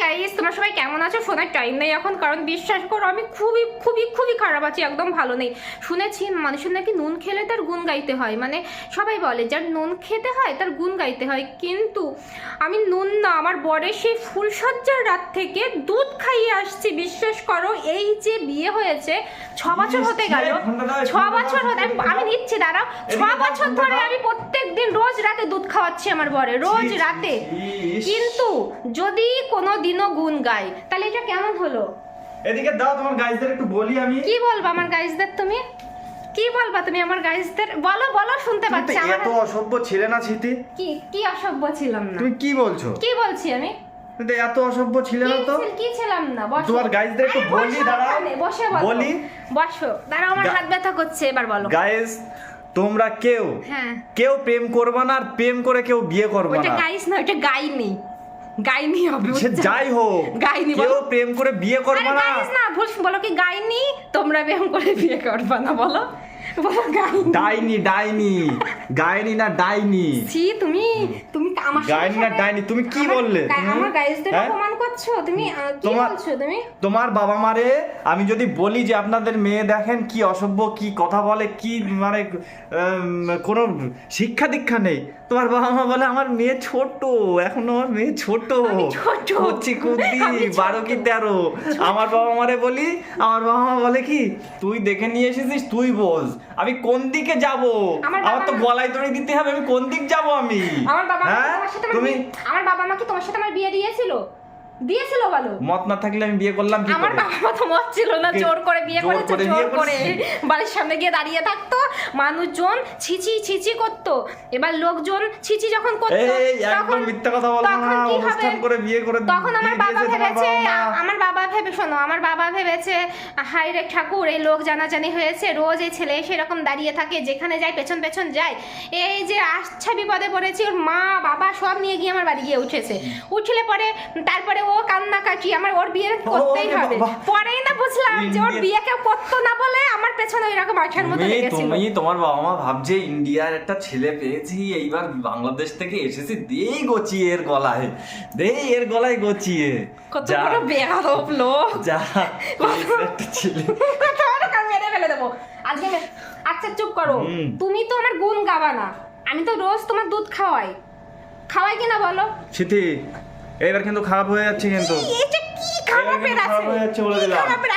Guys তোমরা সবাই কেমন আছো? শোনার টাইম নেই এখন কারণ বিশ্বাস করো আমি খুবই খুবই খুবই খারাপ আছি একদম ভালো নেই। শুনেছি মানুষের নাকি নুন খেলে তার গুণ গাইতে হয়। মানে সবাই বলে যার নুন খেতে হয় তার গুণ গাইতে হয়। কিন্তু আমি নুন না আমার বরের সেই ফুলসজ্জার রাত থেকে দুধ খাইয়ে আসছি বিশ্বাস করো। এই যে বিয়ে হয়েছে ছ বছর হতে গেল। ছ বছর হতে আমি- আমি নিচ্ছি দাঁড়াও। ছ বছর ধরে আমি প্রত্যেক দিন রোজ রাতে দুধ খাওয়াচ্ছি আমার বরে রোজ রাতে। কিন্তু যদি কোনো দিনও গুণ গাই তাহলে এটা কেমন হলো? এদিকে দাও তোমার গাইজদের একটু বলি আমি। কি বলবা আমার গাইজদের তুমি? কি বলবা তুমি আমার গাইজদের? বলো বলো শুনতে পাচ্ছি আমার এত অসভ্য ছিলে না ছিতি কি কি অসভ্য ছিলাম না। তুমি কি বলছো? কি বলছি আমি? এত অসভ্য ছিলে না তো। কি ছিলাম না? বসো। তোমার গাইজদের একটু বলি দাঁড়াও। বসে বলো বলি। বসো। দাঁড়াও আমার হাত ব্যথা করছে এবার বলো। গাইজ তোমরা কেউ হ্যাঁ। কেউ প্রেম করবা না আর প্রেম করে কেউ বিয়ে করবে না। গাইস না ওইটা গাইনি। গাইনি হবে সে যাই হোক গাইনি কেউ প্রেম করে বিয়ে করবা না। গাইস না ভুল বলো কি গাইনি? তোমরা প্রেম করে বিয়ে করবা না বলো। বলো গাইনি। ডাইনি ডাইনি। গাইনি না ডাইনি। ছি তুমি তুমি আমার না ডাইনি তুমি কি বললে? আমার হ্যাঁ? অপমান করছ? তুমি কি তোমার- বলছো তুমি? তোমার বাবা মারে আমি যদি বলি যে আপনাদের মেয়ে দেখেন কি অসভ্য কি কথা বলে কি মানে কোনো শিক্ষা দীক্ষা নেই। তোমার বাবা মা বলে আমার মেয়ে ছোট এখনও আমার মেয়ে ছোট হচ্ছে আমি বারো কি তেরো। আমার বাবা মারে বলি আমার বাবা মা বলে কি তুই দেখে নিয়ে এসেছিস তুই বোঝ। আমি কোন দিকে যাব? আমার আমার তো গলায় দড়ি দিতে হবে আমি কোন দিক যাব আমি? আমার বাবা তুমি আমার বাবা মা কি তোমার সাথে আমার বিয়ে দিয়েছিল? দিয়েছিল বলো। মত না থাকলে আমি বিয়ে করলাম কি আমার বাবা মা তো মত ছিল না জোর করে বিয়ে করেছে জোর করে। বাড়ির সামনে গিয়ে দাঁড়িয়ে থাকতো মানুষজন ছিচি ছিচি করতো। এবার লোকজন ছিচি যখন করতো তখন মিথ্যা কথা তখন কি হবে? করে বিয়ে করে তখন আমার বাবা ভেবেছে আমার বাবা ভেবে শোনো আমার বাবা ভেবেছে হাই রে ঠাকুর এই লোক জানাজানি হয়েছে রোজ এই ছেলে এসে এরকম দাঁড়িয়ে থাকে যেখানে যায় পেছন পেছন যায়। এই যে আচ্ছা বিপদে পড়েছি ওর মা বাবা সব নিয়ে গিয়ে আমার বাড়ি গিয়ে উঠেছে। উঠলে পরে তারপরে ও কান্নাকাটি আমার ওর বিয়ে করতেই হবে। পরেই না বুঝলাম যে ওর বিয়ে কেউ করতো না বলে আমার পেছনে ওইরকম আঠার মতো লেগেছিল। তুমি তোমার বাবা মা ভাবছে ইন্ডিয়ার একটা ছেলে পেয়েছি এইবার বাংলাদেশ থেকে এসেছি দেই গচিয়ে এর গলায় দেই এর গলায় গচিয়ে। কত বড় বেয়াদব লোক। যা একটা ছেলে। তোমার কান মেরে ফেলে দেবো। আজকে আচ্ছা চুপ করো। তুমি তো আমার গুণ গাবা না। আমি তো রোজ তোমার দুধ খাওয়াই। খাওয়াই কিনা বলো? সিথি এবার কিন্তু খারাপ হয়ে যাচ্ছে কিন্তু। এটা কি খারাপের আছে। খারাপের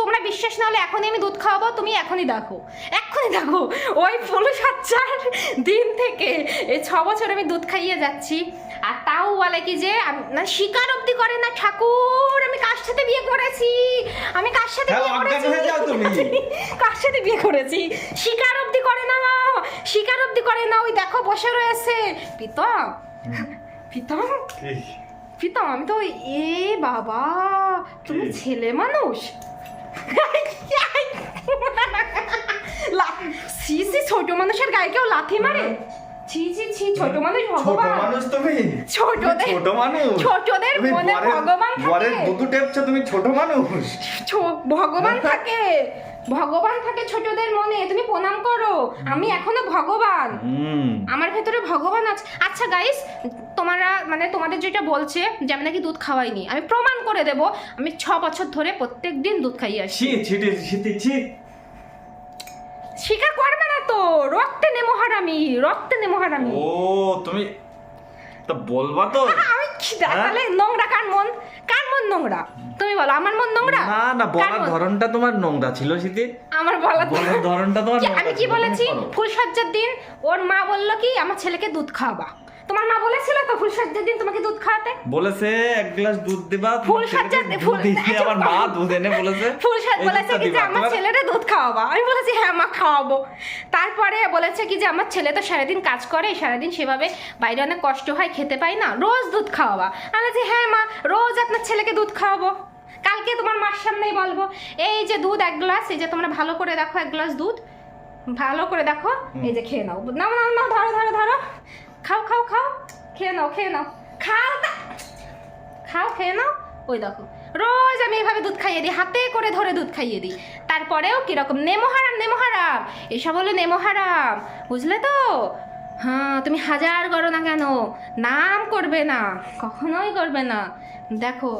তোমরা বিশ্বাস না হলে এখনই আমি দুধ খাওয়াবো তুমি এখনই দেখো। এখনই দেখো ওই ফুলু সাচ্চার দিন থেকে এই ছ বছর আমি দুধ খাইয়ে যাচ্ছি। আর তাও বলে কি যে না স্বীকার অব্দি করে না ঠাকুর আমি কার সাথে বিয়ে করেছি? আমি কার সাথে বিয়ে করেছি। কার সাথে বিয়ে করেছি? স্বীকার অব্দি করে না স্বীকার অব্দি করে না ওই দেখো বসে রয়েছে। প্রীতম? প্রীতম? প্রীতম আমি তো এ বাবা তুমি ছেলে মানুষ? লা- সি সি ছোট মানুষের গায়ে কেউ লাথি মারে? ছি ছি ছি ছোট মানুষ ছোট ভগবান। মানুষ তুমি? ছোটদের- ছোট মানুষ। ছোটদের মনে ভগবান থাকে। বরের দুধু টেপছো তুমি ছোট মানুষ। ভগবান থাকে। ভগবান থাকে ছোটদের মনে। তুমি প্রণাম করো। আমি এখনও ভগবান। হুম। আমার ভেতরে ভগবান আছে। আচ্ছা গাইস তোমরা মানে তোমাদের যেটা বলছে যে আমি নাকি দুধ খাওয়াইনি আমি প্রমাণ করে দেব। আমি ছ বছর ধরে প্রত্যেক দিন দুধ খাইয়ে আসি। ছিটি ছিটি স্বীকার করবে? তো রক্তে নে মহারামি রক্তে নে মহারামি ও তুমি তা বলবা তো? আমি কি হ্যাঁ? তাহলে নোংরা কার মন? কার মন নোংরা? তুমি বলো আমার মন নোংরা? না না বলার ধরনটা তোমার নোংরা ছিল সিতি আমার বলার বলার ধরনটা তোমার আমি কি বলেছি। ফুলসজ্জার দিন ওর মা বলল কি আমার ছেলেকে দুধ খাওয়াবা। তোমার মা দিন তোমাকে দুধ খাওয়াতে? বলেছে এক গ্লাস দুধ দিবা ফুল দিতে আচ্ছা, আমার মা দুধ এনে বলেছে। ফুল সাজ বলেছে কি যে আমার দুধ খাওয়াবো। আমি বলেছি হ্যাঁ মা খাওয়াবো। তারপরে বলেছে কি যে আমার ছেলে তো সারাদিন কাজ করে সারাদিন সেভাবে বাইরে অনেক কষ্ট হয় খেতে পাই না রোজ দুধ খাওয়াবা। আমি বলছি হ্যাঁ মা রোজ আপনার ছেলেকে দুধ খাওয়াবো। কালকে তোমার মার সামনেই বলব এই যে দুধ এক গ্লাস এই যে তোমরা ভালো করে দেখো এক গ্লাস দুধ ভালো করে দেখো এই যে খেয়ে নাও। নাও নাও নাও ধরো ধরো ধরো। খাও খাও খাও। খেয়ে নাও খেয়ে নাও। খাও খাও খেয়ে নাও। ওই দেখো রোজ আমি এভাবে দুধ খাইয়ে দিই হাতে করে ধরে দুধ খাইয়ে দিই। তারপরেও কীরকম নেমো হারাম নেমো হারাম। এসব হলো নেমো হারাম বুঝলে তো? হ্যাঁ তুমি হাজার করো না কেন? নাম করবে না কখনোই করবে না। দেখো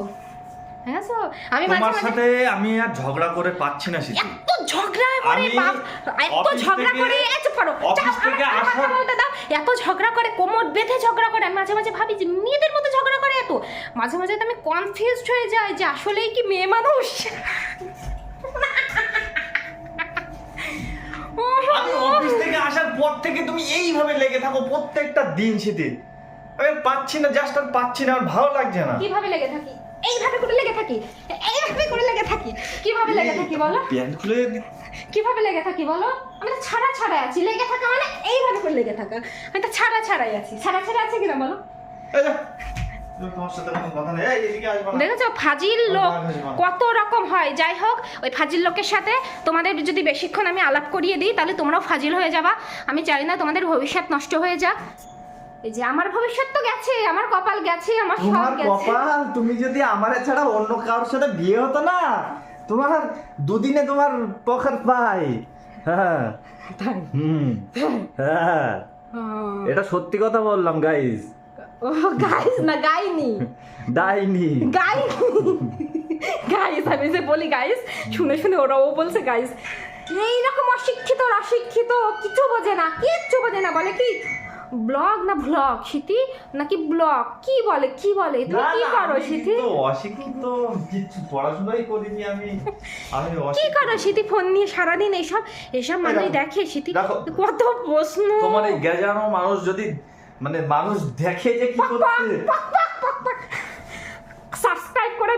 হ্যাঁ আমি তোমার সাথে আমি আর ঝগড়া করে পাচ্ছি না এত ঝগড়া করে বাপ এত ঝগড়া করে এত বলতে দাও। এত ঝগড়া করে কোমর বেঁধে ঝগড়া করে। আমি মাঝে মাঝে ভাবি যে মেয়েদের মতো ঝগড়া করে এত। মাঝে মাঝে আমি কনফিউজড হয়ে যাই যে আসলেই কি মেয়ে মানুষ? আমি অফিস থেকে আসার পর থেকে তুমি এইভাবে লেগে থাকো প্রত্যেকটা দিন শীতে আমি পাচ্ছি না জাস্ট আর পাচ্ছি না আর ভালো লাগছে না। কীভাবে লেগে থাকি? এইভাবে করে লেগে থাকি? থাকি কীভাবে লেগে থাকি বলো? প্যান্ট খুলে কীভাবে লেগে থাকি বলো? আমি তো ছাড়া ছাড়া আছি। লেগে থাকা মানে এইভাবে করে লেগে থাকা। আমি তো ছাড়া ছাড়াই আছি। ছাড়া ছাড়া আছে কিনা বলো? দেখেছ? ফাজিল লোক। কত রকম হয়। যাই হোক ওই ফাজিল লোকের সাথে তোমাদের যদি বেশিক্ষণ আমি আলাপ করিয়ে দিই তাহলে তোমরাও ফাজিল হয়ে যাবা। আমি চাই না তোমাদের ভবিষ্যৎ নষ্ট হয়ে যাক। এই যে আমার ভবিষ্যৎ তো গেছে আমার কপাল গেছে আমার সব তোমার গেছে। কপাল? তুমি যদি আমার ছাড়া অন্য কারোর সাথে বিয়ে হতো না তোমার দুদিনে তোমার পখার পাই। হ্যাঁ। তাই। হুম। হ্যাঁ। ও, এটা সত্যি কথা বললাম গাইস ও গাইস না গাইনি। ডাইনি। গাইস গাইস আমি যে বলি গাইস শুনে শুনে ওরাও বলছে গাইস এইরকম অশিক্ষিত অশিক্ষিত কিছু বোঝে না কিচ্ছু বোঝে না বলে কি? ব্লগ না ব্লগ? সিটি নাকি ব্লগ? কি বলে? কি বলে? তুমি কি করো সিটি অশিক্ষিত কিছু পড়াশোনাই করিনি আমি। আমি কি করো সিটি ফোন নিয়ে সারাদিন এইসব এসব মানুষ মানে দেখে সিটি কত প্রশ্ন। তোমার এই গেজানো মানুষ যদি মানে মানুষ দেখে যে কি করছে। সাবস্ক্রাইব করে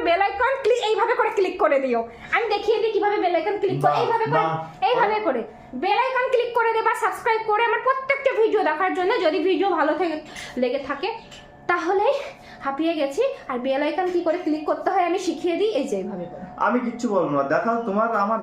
বেল আইকন ক্লিক এইভাবে করে ক্লিক করে দিও। আমি দেখিয়ে দিই কীভাবে বেল আইকন ক্লিক করে এইভাবে করে। এইভাবে করে। বেল আইকন ক্লিক করে দেবা সাবস্ক্রাইব করে আমার প্রত্যেকটা ভিডিও দেখার জন্য। যদি ভিডিও ভালো থেকে লেগে থাকে তাহলে হাঁপিয়ে গেছি। আর বেল আইকন কি করে ক্লিক করতে হয় আমি শিখিয়ে দিই এই যে এইভাবে করে। আমি কিচ্ছু বলব না। দেখাও তোমার আমার